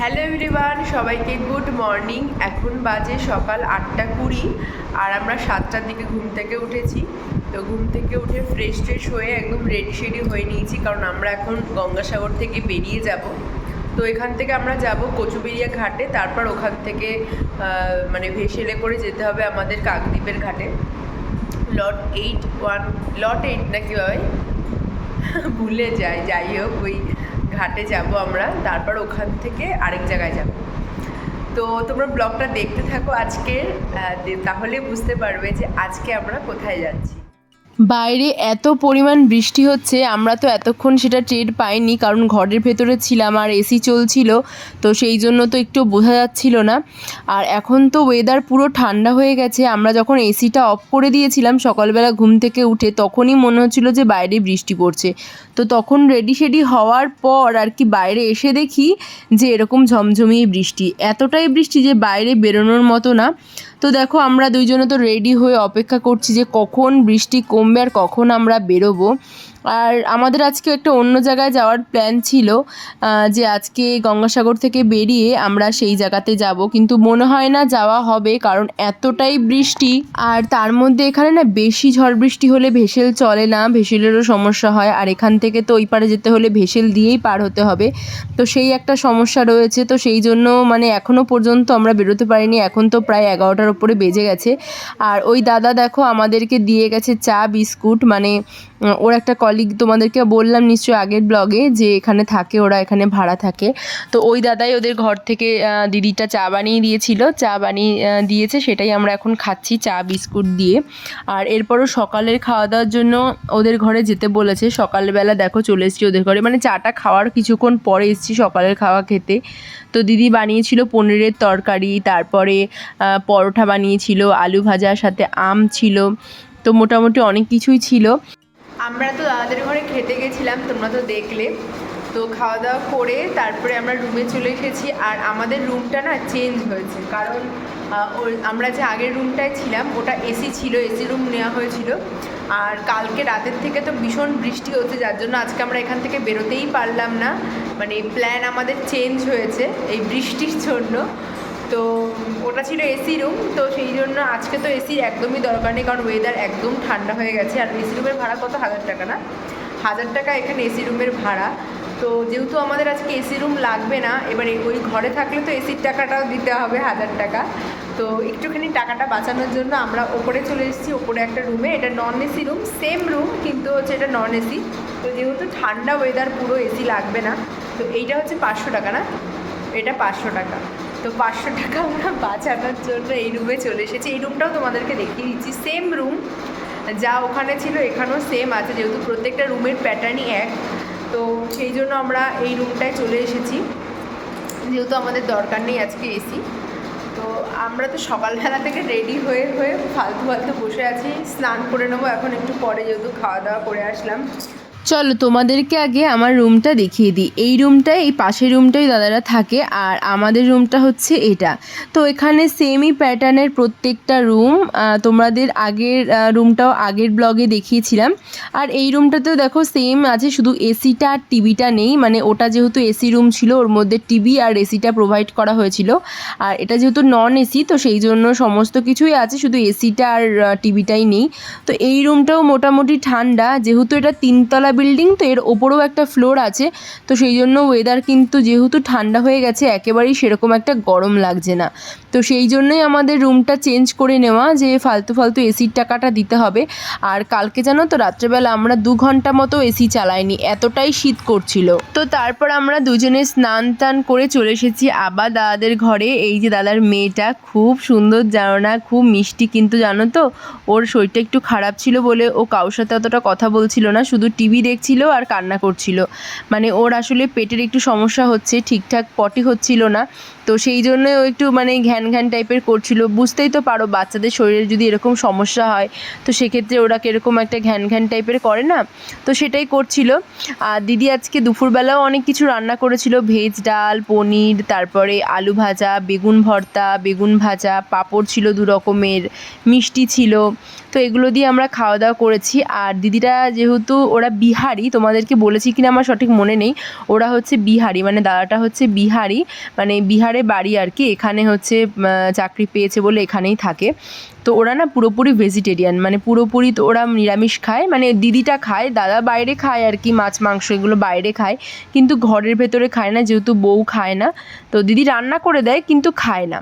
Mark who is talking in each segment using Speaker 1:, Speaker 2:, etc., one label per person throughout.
Speaker 1: Hello everyone সবাইকে good morning এখন বাজে সকাল আটটা কুড়ি আর আমরা সাতটার দিকে ঘুম থেকে উঠেছি। তো ঘুম থেকে উঠে ফ্রেশ ট্রেশ হয়ে একদম রেডি শেডি হয়ে নিয়েছি, কারণ আমরা এখন গঙ্গাসাগর থেকে বেরিয়ে যাব। তো এখান থেকে আমরা যাব কচুবেরিয়া ঘাটে, তারপর ওখান থেকে মানে ভেসেলে করে যেতে হবে আমাদের কাকদ্বীপের ঘাটে। Lot eight one lot eight নাকি হয় ভুলে যায় যাই হোক, ওই ঘাটে যাব আমরা, তারপর ওখান থেকে আরেক জায়গায় যাব। তো তোমরা ব্লগটা দেখতে থাকো আজকে তাহলে বুঝতে পারবে যে আজকে আমরা কোথায় যাচ্ছি।
Speaker 2: বাইরে এত পরিমাণ বৃষ্টি হচ্ছে, আমরা তো এতক্ষণ সেটা টের পাইনি কারণ ঘরের ভেতরে ছিলাম আর এসি চলছিল, তো সেই জন্য তো একটু বোঝা যাচ্ছিল না। আর এখন তো ওয়েদার পুরো ঠান্ডা হয়ে গেছে, আমরা যখন এসিটা অফ করে দিয়েছিলাম সকালবেলা ঘুম থেকে উঠে, তখনই মনে হচ্ছিল যে বাইরে বৃষ্টি পড়ছে। তো তখন রেডি শেডি হওয়ার পর আর কি বাইরে এসে দেখি যে এরকম ঝমঝমিয়ে বৃষ্টি, এতটাই বৃষ্টি যে বাইরে বেরোনোর মতো না। তো দেখো, আমরা দুইজনে তো রেডি হয়ে অপেক্ষা করছি যে কখন বৃষ্টি কমবে আর কখন আমরা বেরোবো। আর আমাদের আজকে একটা অন্য জায়গায় যাওয়ার প্ল্যান ছিল যে আজকে গঙ্গাসাগর থেকে বেরিয়ে আমরা সেই জায়গাতে যাব। কিন্তু মনে হয় না যাওয়া হবে, কারণ এতটাই বৃষ্টি। আর তার মধ্যে এখানে না বেশি ঝড় বৃষ্টি হলে ভেসেল চলে না, ভেসেলেরও সমস্যা হয়। আর এখান থেকে তো ওই পারে যেতে হলে ভেসেল দিয়েই পার হতে হবে। তো সেই একটা সমস্যা রয়েছে। তো সেই জন্য মানে এখনও পর্যন্ত আমরা বেরোতে পারিনি। এখন তো প্রায় এগারোটার ওপরে বেজে গেছে। আর ওই দাদা দেখো আমাদেরকে দিয়ে গেছে চা, বিস্কুট। মানে ওর একটা কলিগ তোমাদেরকে বললাম নিশ্চয়ই আগের ব্লগে যে এখানে থাকে, ওরা এখানে ভাড়া থাকে। তো ওই দাদাই ওদের ঘর থেকে দিদিটা চা বানিয়ে দিয়েছিল। চা বানিয়ে দিয়েছে, সেটাই আমরা এখন খাচ্ছি চা, বিস্কুট দিয়ে। আর এরপরও সকালের খাওয়া দাওয়ার জন্য ওদের ঘরে যেতে বলেছে। সকালবেলা দেখো চলে এসেছি ওদের ঘরে। মানে চাটা খাওয়ার কিছুক্ষণ পরে এসেছি সকালের খাওয়া খেতে। তো দিদি বানিয়েছিল পনিরের তরকারি, তারপরে পরোটা বানিয়েছিল, আলু ভাজার সাথে আম ছিল। তো মোটামুটি অনেক কিছুই ছিল।
Speaker 1: আমরা তো দাদাদের ঘরে খেতে গেছিলাম, তোমরা তো দেখলে। তো খাওয়া দাওয়া করে তারপরে আমরা রুমে চলে এসেছি আর আমাদের রুমটা না চেঞ্জ হয়েছে। কারণ আমরা যে আগের রুমটায় ছিলাম, ওটা এসি ছিল এসি রুম নেওয়া হয়েছিল। আর কালকে রাতের থেকে তো ভীষণ বৃষ্টি হচ্ছে, যার জন্য আজকে আমরা এখান থেকে বেরোতেই পারলাম না। মানে প্ল্যান আমাদের চেঞ্জ হয়েছে এই বৃষ্টির জন্য। তো ওটা ছিল এসি রুম তো সেই জন্য আজকে তো এসির একদমই দরকার নেই, কারণ ওয়েদার একদম ঠান্ডা হয়ে গেছে। আর এসি রুমের ভাড়া কত? হাজার টাকা না? হাজার টাকা এখানে এসি রুমের ভাড়া। তো যেহেতু আমাদের আজকে এসি রুম লাগবে না, এবারে ওই ঘরে থাকলে তো এসির টাকাটাও দিতে হবে, হাজার টাকা। তো একটুখানি টাকাটা বাঁচানোর জন্য আমরা ওপরে চলে এসেছি, ওপরে একটা রুমে এটা non AC room same room কিন্তু হচ্ছে এটা নন এসি তো যেহেতু ঠান্ডা ওয়েদার পুরো এসি লাগবে না। তো এইটা হচ্ছে পাঁচশো টাকা না? এটা পাঁচশো টাকা। তো পাঁচশো টাকা আমরা বাঁচানোর জন্য এই রুমে চলে এসেছি। এই রুমটাও তোমাদেরকে দেখিয়ে দিচ্ছি। সেম রুম যা ওখানে ছিল, এখানেও সেম আছে, যেহেতু প্রত্যেকটা রুমের প্যাটার্নই এক। তো সেই জন্য আমরা এই রুমটায় চলে এসেছি। যেহেতু আমাদের দরকার নেই আজকে এসি তো আমরা তো সকালবেলা থেকে রেডি হয়ে হয়ে ফালতু ফালতু বসে আছি। স্নান করে নেব, এখন একটু পরে যেহেতু খাওয়া দাওয়া করে আসলাম।
Speaker 2: চলো তোমাদেরকে আগে আমার রুমটা দেখিয়ে দিই। এই রুমটায় এই পাশের রুমটাই দাদারা থাকে আর আমাদের রুমটা হচ্ছে এটা। তো এখানে সেমই প্যাটার্নের প্রত্যেকটা রুম তোমাদের আগের রুমটাও আগের ব্লগে দেখিয়েছিলাম। আর এই রুমটাতেও দেখো সেম আছে, শুধু এসিটা আর টিভিটা নেই। মানে ওটা যেহেতু এসি রুম ছিল, ওর মধ্যে টিভি আর এসিটা প্রোভাইড করা হয়েছিল। আর এটা যেহেতু নন এসি তো সেই জন্য সমস্ত কিছুই আছে, শুধু এসিটা আর টিভিটাই নেই। তো এই রুমটাও মোটামুটি ঠান্ডা, যেহেতু এটা তিনতলা বিল্ডিং তো এর ওপরেও একটা ফ্লোর আছে। তো সেই জন্য ওয়েদার কিন্তু যেহেতু ঠান্ডা হয়ে গেছে, একেবারেই সেরকম একটা গরম লাগছে না। তো সেই জন্যই আমাদের রুমটা চেঞ্জ করে নেওয়া যে ফালতু ফালতু এসির টাকাটা দিতে হবে। আর কালকে জানো তো, রাত্রেবেলা আমরা দু ঘণ্টা মতো এসি চালাইনি, এতটাই শীত করছিল। তো তারপর আমরা দুজনে স্নান টান করে চলে এসেছি আবার দাদাদের ঘরে। এই যে দাদার মেয়েটা, খুব সুন্দর জানো না খুব মিষ্টি কিন্তু জানো তো। ওর শরীরটা একটু খারাপ ছিল বলে ও কারোর সাথে অতটা কথা বলছিল না, শুধু টিভি দেখছিল আর কান্না করছিল। মানে ওর আসলে পেটের একটু সমস্যা হচ্ছে, ঠিকঠাক পটি হচ্ছিল না। তো সেই জন্য ও একটু মানে ঘ্যান ঘ্যান টাইপের করছিল। বুঝতেই তো পারো বাচ্চাদের শরীরে যদি এরকম সমস্যা হয়, তো সেক্ষেত্রে ওরা কীরকম একটা ঘ্যান ঘ্যান টাইপের করে না? তো সেটাই করছিল। আর দিদি আজকে দুপুরবেলাও অনেক কিছু রান্না করেছিল। ভেজ ডাল, পনির, তারপরে আলু ভাজা, বেগুন ভর্তা, বেগুন ভাজা, পাঁপড় ছিল দু রকমের, মিষ্টি ছিল। তো এগুলো দিয়ে আমরা খাওয়া দাওয়া করেছি। আর দিদিরা যেহেতু ওরা বিহার বিহারি, তোমাদেরকে বলেছি কিনা আমার সঠিক মনে নেই। ওরা হচ্ছে বিহারি মানে দাদাটা হচ্ছে বিহারি। মানে বিহারে বাড়ি আর কি, এখানে হচ্ছে চাকরি পেয়েছে বলে এখানেই থাকে। তো ওরা না পুরোপুরি ভেজিটেরিয়ান মানে পুরোপুরি তো ওরা নিরামিষ খায় মানে দিদিটা খায়, দাদা বাইরে খায় আর কি, মাছ, মাংস এগুলো বাইরে খায়, কিন্তু ঘরের ভেতরে খায় না, যেহেতু বউ খায় না। তো দিদি রান্না করে দেয়, কিন্তু খায় না।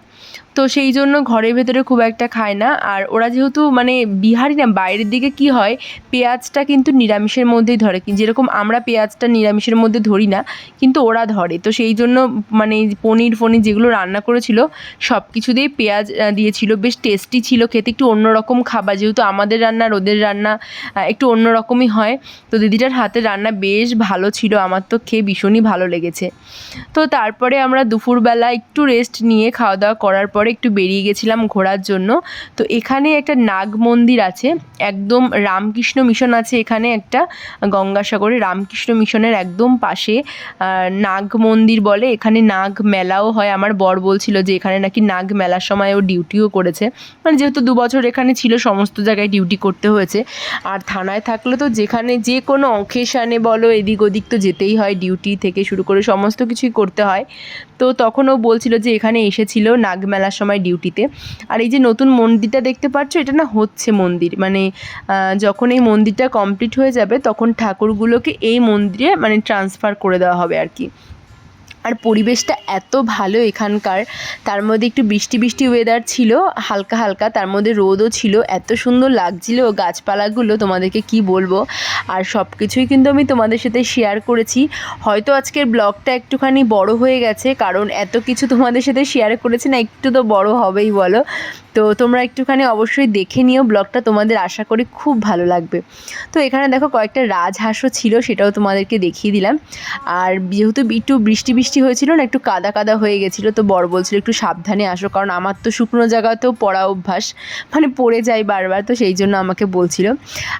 Speaker 2: তো সেই জন্য ঘরের ভেতরে খুব একটা খায় না। আর ওরা যেহেতু মানে বিহারি না, বাইরের দিকে কি হয়, পেঁয়াজটা কিন্তু নিরামিষের মধ্যেই ধরে। যেরকম আমরা পেঁয়াজটা নিরামিষের মধ্যে ধরি না, কিন্তু ওরা ধরে। তো সেই জন্য মানে পনির, ফনির যেগুলো রান্না করেছিল সব কিছু কিছুতেই পেঁয়াজ দিয়েছিল। বেশ টেস্টি ছিল খেতে একটু অন্যরকম খাবার, যেহেতু আমাদের রান্না আর ওদের রান্না একটু অন্যরকমই হয়। তো দিদিটার হাতের রান্না বেশ ভালো ছিল, আমার তো খেয়ে ভীষণই ভালো লেগেছে। তো তারপরে আমরা দুপুরবেলা একটু রেস্ট নিয়ে খাওয়া দাওয়া করার পরে একটু বেরিয়ে গেছিলাম ঘোরার জন্য। তো এখানে একটা নাগ মন্দির আছে, একদম রামকৃষ্ণ মিশন আছে এখানে একটা, গঙ্গাসাগরে রামকৃষ্ণ মিশনের একদম পাশে। নাগ মন্দির বলে, এখানে নাগ মেলাও হয়। আমার বর বলছিল যে এখানে নাকি নাগ মেলার সময় ও ডিউটিও করেছে। মানে যেহেতু দু বছর এখানে ছিল, সমস্ত জায়গায় ডিউটি করতে হয়েছে। আর থানায় থাকলে তো যেখানে যে কোনো অকেশানে বলো, এদিক ওদিক তো যেতেই হয় ডিউটি থেকে শুরু করে সমস্ত কিছুই করতে হয়। তো তখন ও বলছিল যে এখানে এসেছিল নাগমেলার সময় ডিউটিতে আর এই যে নতুন মন্দিরটা দেখতে পাচ্ছ, এটা না হচ্ছে মন্দির। মানে যখন এই মন্দিরটা কমপ্লিট হয়ে যাবে, তখন ঠাকুরগুলোকে এই মন্দিরে মানে ট্রান্সফার করে দেওয়া হবে আর কি। আর পরিবেশটা এত ভালো এখানকার। তার মধ্যে একটু বৃষ্টি বৃষ্টি ওয়েদার ছিল, হালকা হালকা, তার মধ্যে রোদও ছিল, এত সুন্দর লাগছিল গাছপালাগুলো, তোমাদেরকে কি বলব? আর সব কিছুই কিন্তু আমি তোমাদের সাথে শেয়ার করেছি। হয়তো আজকের ব্লগটা একটুখানি বড় হয়ে গেছে, কারণ এত কিছু তোমাদের সাথে শেয়ার করেছি না, একটু তো বড় হবেই বলো। তো তোমরা একটুখানি অবশ্যই দেখে নিও ব্লগটা তোমাদের আশা করি খুব ভালো লাগবে। তো এখানে দেখো কয়েকটা রাজহাঁসও ছিল, সেটাও তোমাদেরকে দেখিয়ে দিলাম। আর যেহেতু একটু বৃষ্টি বৃষ্টি হয়েছিল না, একটু কাদা কাদা হয়ে গেছিল, তো বড় বলছিল একটু সাবধানে আসো, কারণ আমার তো শুকনো জায়গাতেও পড়া অভ্যাস মানে পড়ে যাই বারবার, তো সেই জন্য আমাকে বলছিল।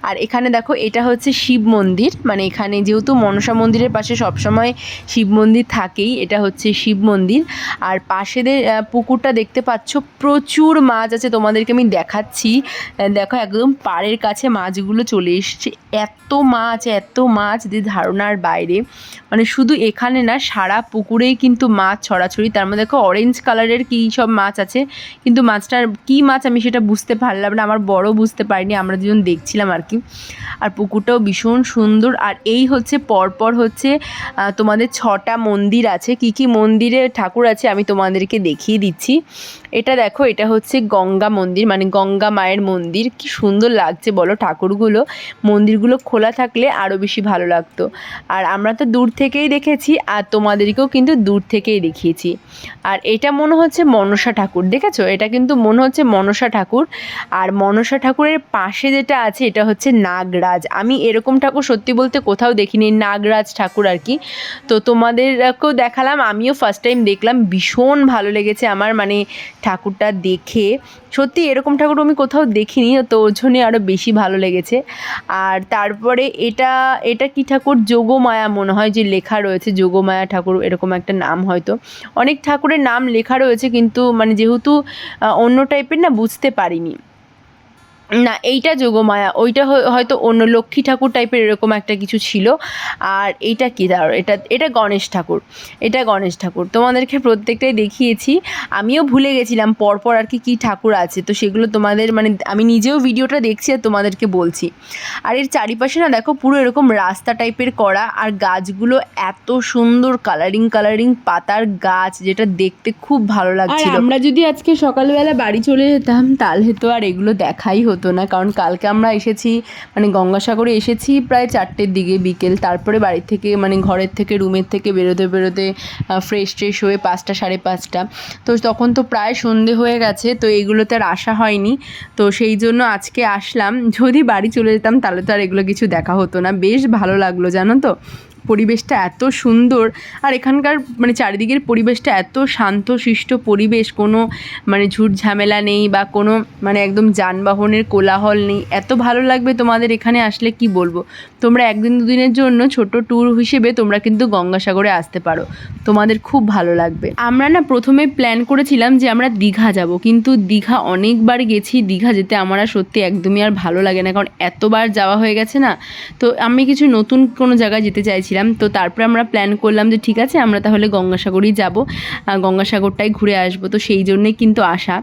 Speaker 2: আর এখানে দেখো, এটা হচ্ছে শিব মন্দির মানে এখানে যেহেতু মনসা মন্দিরের পাশে সবসময় শিব মন্দির থাকেই, এটা হচ্ছে শিব মন্দির। আর পাশেদের পুকুরটা দেখতে পাচ্ছ, প্রচুর মাছ আছে, তোমাদেরকে আমি দেখাচ্ছি। দেখো একদম পাড়ের কাছে মাছগুলো চলে এসছে, এত মাছ এত মাছ, যে ধারণার বাইরে। মানে শুধু এখানে না, সারা পুকুরেই কিন্তু মাছ ছড়াছড়ি। তার মধ্যে দেখো অরেঞ্জ কালারের কী সব মাছ আছে, কিন্তু মাছটার কী মাছ আমি সেটা বুঝতে পারলাম না, আমার বড় বুঝতে পারিনি, আমরা দুজন দেখছিলাম আর কি। আর পুকুরটাও ভীষণ সুন্দর, আর এই হচ্ছে পরপর হচ্ছে তোমাদের ছটা মন্দির আছে। কি কি মন্দিরে ঠাকুর আছে আমি তোমাদেরকে দেখিয়ে দিচ্ছি। এটা দেখো, এটা হচ্ছে গঙ্গা মন্দির মানে গঙ্গা মায়ের মন্দির। কি সুন্দর লাগছে বলো ঠাকুরগুলো। মন্দিরগুলো খোলা থাকলে আরও বেশি ভালো লাগতো। আর আমরা তো দূর থেকেই দেখেছি, আর তোমাদেরকেও কিন্তু দূর থেকেই দেখিয়েছি। আর এটা মনে হচ্ছে মনসা ঠাকুর, দেখেছ? এটা কিন্তু মনে হচ্ছে মনসা ঠাকুর। আর মনসা ঠাকুরের পাশে যেটা আছে, এটা হচ্ছে নাগরাজ। আমি এরকম ঠাকুর সত্যি বলতে কোথাও দেখিনি, নাগরাজ ঠাকুর আর কি। তো তোমাদেরকেও দেখালাম, আমিও ফার্স্ট টাইম দেখলাম। ভীষণ ভালো লেগেছে আমার মানে ঠাকুরটা দেখে। সত্যি এরকম ঠাকুর আমি কোথাও দেখিনি, তো ওর জন্যে আরও বেশি ভালো লেগেছে। আর তারপরে এটা এটা কি ঠাকুর? যোগমায়া মনে হয় যে লেখা রয়েছে, যোগমায়া ঠাকুর এরকম একটা নাম হয়তো। অনেক ঠাকুরের নাম লেখা রয়েছে কিন্তু মানে যেহেতু অন্য টাইপের না বুঝতে পারিনি। না এইটা যোগমায়া ওইটা হয়- হয়তো অন্য লক্ষ্মী ঠাকুর টাইপের এরকম একটা কিছু ছিল। আর এইটা কি? দাঁড়ো এটা এটা গণেশ ঠাকুর এটা গণেশ ঠাকুর। তোমাদেরকে প্রত্যেকটাই দেখিয়েছি। আমিও ভুলে গেছিলাম পরপর আর কি কী ঠাকুর আছে। তো সেগুলো তোমাদের মানে আমি নিজেও ভিডিওটা দেখছি আর তোমাদেরকে বলছি। আর এর চারিপাশে না দেখো পুরো এরকম রাস্তা টাইপের করা আর গাছগুলো এত সুন্দর কালারিং কালারিং পাতার গাছ যেটা দেখতে খুব ভালো লাগছিল। আমরা যদি আজকে সকালবেলা বাড়ি চলে যেতাম তাহলে তো আর এগুলো দেখাই হতো না। কারণ কালকে আমরা এসেছি মানে গঙ্গাসাগরে এসেছি প্রায় চারটের দিকে বিকেল। তারপরে বাড়ি থেকে মানে ঘরের থেকে, রুমের থেকে বেরোতে বেরোতে ফ্রেশ ট্রেশ হয়ে পাঁচটা, সাড়ে পাঁচটা। তো তখন তো প্রায় সন্ধে হয়ে গেছে, তো এগুলোতে আর আসা হয়নি। তো সেই জন্য আজকে আসলাম। যদি বাড়ি চলে যেতাম, তাহলে তো আর এগুলো কিছু দেখা হতো না। বেশ ভালো লাগল, জানো তো? পরিবেশটা এত সুন্দর আর এখানকার মানে চারিদিকের পরিবেশটা এত শান্ত, শিষ্ট পরিবেশ, কোনো মানে ঝুট ঝামেলা নেই বা কোনো মানে একদম যানবাহনের কোলাহল নেই। এত ভালো লাগবে তোমাদের এখানে আসলে কি বলব? তোমরা একদিন দুদিনের জন্য ছোট ট্যুর হিসেবে তোমরা কিন্তু গঙ্গাসাগরে আসতে পারো। তোমাদের খুব ভালো লাগবে। আমরা না প্রথমে প্ল্যান করেছিলাম যে আমরা দীঘা যাব, কিন্তু দীঘা অনেকবার গেছি, দীঘা যেতে আমার সত্যি একদমই আর ভালো লাগে না, কারণ এতবার যাওয়া হয়ে গেছে না, তো আমি কিছু নতুন কোনো জায়গায় যেতে চাইছিলাম তো তারপরে আমরা প্ল্যান করলাম যে ঠিক আছে, আমরা তাহলে গঙ্গাসাগরই যাব। গঙ্গাসাগরটাই ঘুরে আসব। তো সেই জন্যই কিন্তু আসা।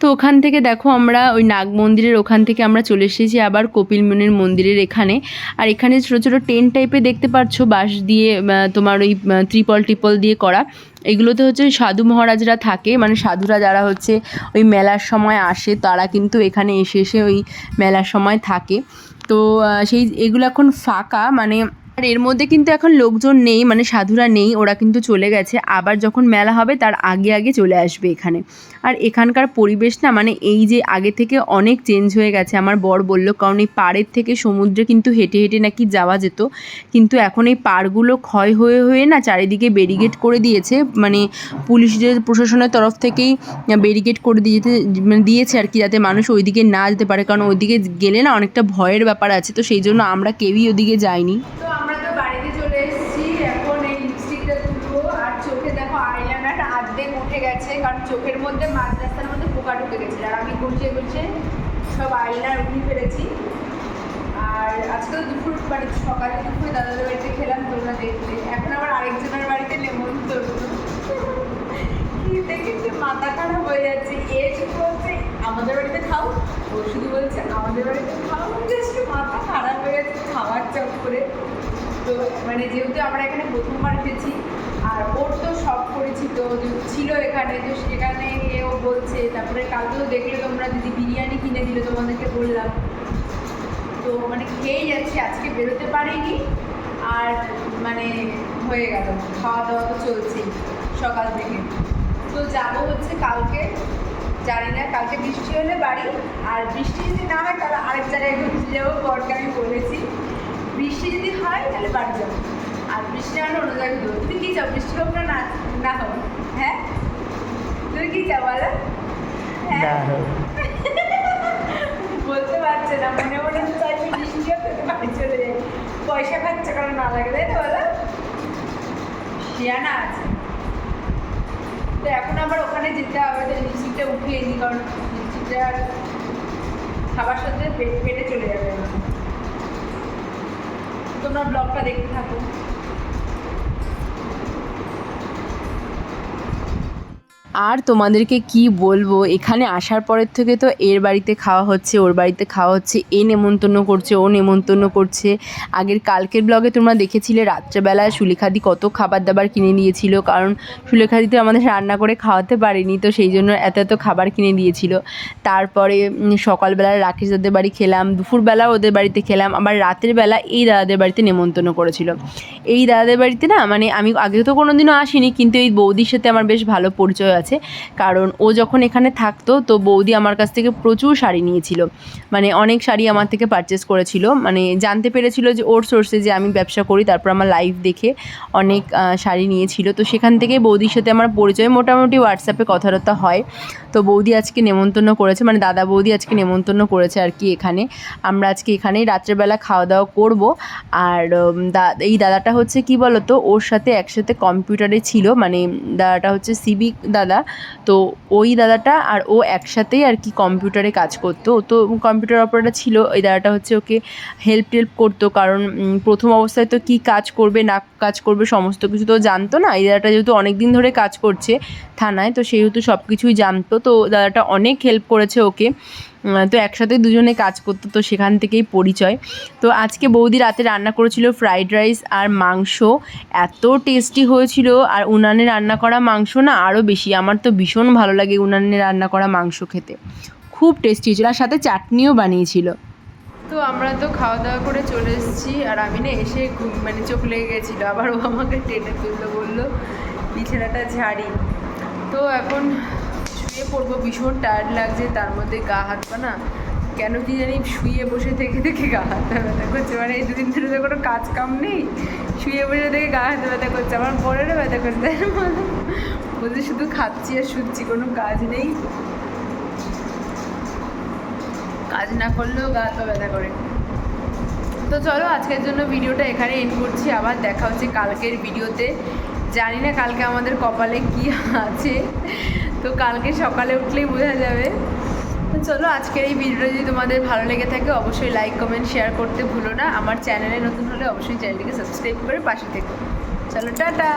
Speaker 2: তো ওখান থেকে দেখো আমরা ওই নাগ মন্দিরের ওখান থেকে আমরা চলে এসেছি আবার কপিল মুনির মন্দিরের এখানে। আর এখানে ছোটো ছোটো টেন্ট টাইপের দেখতে পাচ্ছ, বাঁশ দিয়ে তোমার ওই ত্রিপল টিপল দিয়ে করা। এগুলোতে হচ্ছে সাধু মহারাজরা থাকে। মানে সাধুরা যারা হচ্ছে ওই মেলার সময় আসে, তারা কিন্তু এখানে এসে এসে ওই মেলার সময় থাকে। তো সেই, এগুলো এখন ফাঁকা। মানে আর এর মধ্যে কিন্তু এখন লোকজন নেই মানে সাধুরা নেই, ওরা কিন্তু চলে গেছে। আবার যখন মেলা হবে, তার আগে আগে চলে আসবে এখানে। আর এখানকার পরিবেশ না মানে এই যে আগে থেকে অনেক চেঞ্জ হয়ে গেছে, আমার বর বলল, কারণ এই পাড়ের থেকে সমুদ্রে কিন্তু হেঁটে হেঁটে নাকি যাওয়া যেত। কিন্তু এখন এই পাড়গুলো ক্ষয় হয়ে হয়ে না চারিদিকে ব্যারিকেড করে দিয়েছে। মানে পুলিশদের প্রশাসনের তরফ থেকেই ব্যারিকেড করে দিয়েতে মানে দিয়েছে আর কি, যাতে মানুষ ওইদিকে না যেতে পারে। কারণ ওইদিকে গেলে না অনেকটা ভয়ের ব্যাপার আছে, তো সেই জন্য আমরা কেউই ওদিকে যাইনি
Speaker 1: তো আমরা তো বাড়িতে চলে এসেছি এখন এই লিপস্টিকটা তুলবো আর চোখে দেখো আইলাইনারটা আর্ধেক উঠে গেছে কারণ চোখের মধ্যে মাঝ রাস্তার মধ্যে পোকা ঢুকে গেছে আর আমি গুছিয়ে গুছিয়ে আইলাইনার উঠিয়ে ফেলেছি। আর আজকে তো দুপুর মানে সকালে দুপুরে দাদাদের বাড়িতে খেলাম, তোমরা দেখলে। এখন আবার আরেকজনের বাড়িতে নেমন্তন্ন। খেতে খেতে মাথা খারাপ হয়ে যাচ্ছে। এ শুধু বলছে, আমাদের বাড়িতে খাও। ও শুধু বলছে, আমাদের বাড়িতে খাও। জাস্ট মাথা খারাপ হয়ে যাচ্ছে খাওয়ার চক্করে তো মানে যেহেতু আমরা এখানে প্রথমবার এসেছি আর ওর তো সব করেছি তো ছিল এখানে, তো সেখানে গিয়ে ও বলছে, তারপরে কালকেও দেখলে তোমরা দিদি বিরিয়ানি কিনে দিলে তোমাদেরকে বললাম। তো মানে খেয়েই যাচ্ছি, আজকে বেরোতে পারিনি, আর মানে হয়ে গেল খাওয়া দাওয়া তো চলছেই সকাল থেকে। তো যাব হচ্ছে কালকে, জানি না, কালকে বৃষ্টি হলে বাড়ি, আর বৃষ্টি যদি না হয় তাহলে আরেক জায়গায় ঘুরতে যাব বরকে আমি বলেছি। বৃষ্টি যদি হয় তাহলে বাড়ি যাব। আর বৃষ্টি হলে অন্য জায়গায় যাব তুমি কী চাও? বৃষ্টি হোক না না- না হোক। হ্যাঁ? তুমি কী চাও বলো? হ্যাঁ? বলতে পারছে না মনে মনে তো চাইছে বৃষ্টি হোক বাড়ি চলে যাই। পয়সা খরচা করা না লাগে তাই না বলো? শিয়ানা আছে। তো এখন আবার ওখানে যেতে হবে তো লিপস্টিকটা উঠিয়ে নিই কারণ লিপস্টিকটা খাবার সাথে পেট চলে যাবে। আমার। তোমরা ব্লগটা দেখতে থাকো।
Speaker 2: আর তোমাদেরকে কি বলব? এখানে আসার পরের থেকে তো এর বাড়িতে খাওয়া হচ্ছে, ওর বাড়িতে খাওয়া হচ্ছে, এ নেমন্তন্ন করছে, ও নেমন্তন্ন করছে। আগের কালকের ব্লগে তোমরা দেখেছিলে, রাত্রেবেলায় সুলেখাদি কত খাবার দাবার কিনে দিয়েছিল কারণ সুলেখাদি তো আমাদের রান্না করে খাওয়াতে পারেনি, তো সেই জন্য এত এত খাবার কিনে দিয়েছিল। তারপরে সকালবেলা রাকেশ দাদের বাড়ি খেলাম, দুপুরবেলা ওদের বাড়িতে খেলাম, আবার রাতের বেলা এই দাদাদের বাড়িতে নেমন্তন্ন করেছিল। এই দাদাদের বাড়িতে না মানে আমি আগে তো কোনো দিনও আসিনি, কিন্তু এই বৌদির সাথে আমার বেশ ভালো পরিচয় কারণ ও যখন এখানে থাকতো, তো বৌদি আমার কাছ থেকে প্রচুর শাড়ি নিয়েছিল। মানে অনেক শাড়ি আমার থেকে পারচেস করেছিল। মানে জানতে পেরেছিল যে ওর সোর্সে যে আমি ব্যবসা করি, তারপর আমার লাইভ দেখে অনেক শাড়ি নিয়েছিল। তো সেখান থেকে বৌদির সাথে আমার পরিচয়। মোটামুটি হোয়াটসঅ্যাপে কথাবার্তা হয়। তো বৌদি আজকে নেমন্তন্ন করেছে। মানে দাদা বৌদি আজকে নেমন্তন্ন করেছে আর কি এখানে। আমরা আজকে এখানেই রাত্রেবেলা খাওয়া দাওয়া করব। আর এই দাদাটা হচ্ছে কি বলতো? ওর সাথে একসাথে কম্পিউটারে ছিল। মানে দাদাটা হচ্ছে সিভিক দাদা। তো ওই দাদাটা আর ও একসাথেই আর কি কম্পিউটারে কাজ করতো। তো কম্পিউটার অপারেটার ছিল। ওই দাদাটা হচ্ছে ওকে হেল্প টেল্প করতো। কারণ প্রথম অবস্থায় তো কি কাজ করবে, না কাজ করবে সমস্ত কিছু তো জানতো না। এই দাদাটা যেহেতু অনেক দিন ধরে কাজ করছে থানায়, তো সেহেতু সব কিছুই জানতো। তো দাদাটা অনেক হেল্প করেছে ওকে। তো একসাথে দুজনে কাজ করতো, তো সেখান থেকেই পরিচয়। তো আজকে বৌদি রাতে রান্না করেছিল ফ্রাইড রাইস আর মাংস। এত টেস্টি হয়েছিল, আর উনানে রান্না করা মাংস না আরও বেশি। আমার তো ভীষণ ভালো লাগে উনানে রান্না করা মাংস খেতে। খুব টেস্টি হয়েছিল, আর সাথে চাটনিও বানিয়েছিল।
Speaker 1: তো আমরা তো খাওয়া দাওয়া করে চলে এসেছি, আর আমি না এসে মানে চোখ লেগে গেছিল। আবার ও আমাকে টেনে তুললো, বলল, বিছানাটা ঝাড়ি। তো এখন শুয়ে পড়ব, ভীষণ টায়ার্ড লাগছে, তার মধ্যে গা হাত পা না কেন কি জানি শুয়ে বসে থেকে থেকে গা হাত ব্যথা করছে। মানে এই দুদিন ধরে তো কোনো কাজ কাম নেই, শুয়ে বসে থেকে গা হাতে ব্যথা করছে, আমার পরেরও ব্যথা করতে বলছে শুধু খাচ্ছি আর শুচ্ছি, কোনো কাজ নেই। কাজ না করলেও গা হাত ব্যথা করে। তো চলো, আজকের জন্য ভিডিওটা এখানে এন্ড করছি। আবার দেখা হচ্ছে কালকের ভিডিওতে। জানি না কালকে আমাদের কপালে কি আছে। তো কালকে সকালে উঠলেই বোঝা যাবে। তো চলো, আজকের এই ভিডিওটা যদি তোমাদের ভালো লেগে থাকে, অবশ্যই লাইক কমেন্ট শেয়ার করতে ভুলো না। আমার চ্যানেলে নতুন হলে অবশ্যই চ্যানেলটিকে সাবস্ক্রাইব করে পাশে থেকো। চলো, টাটা!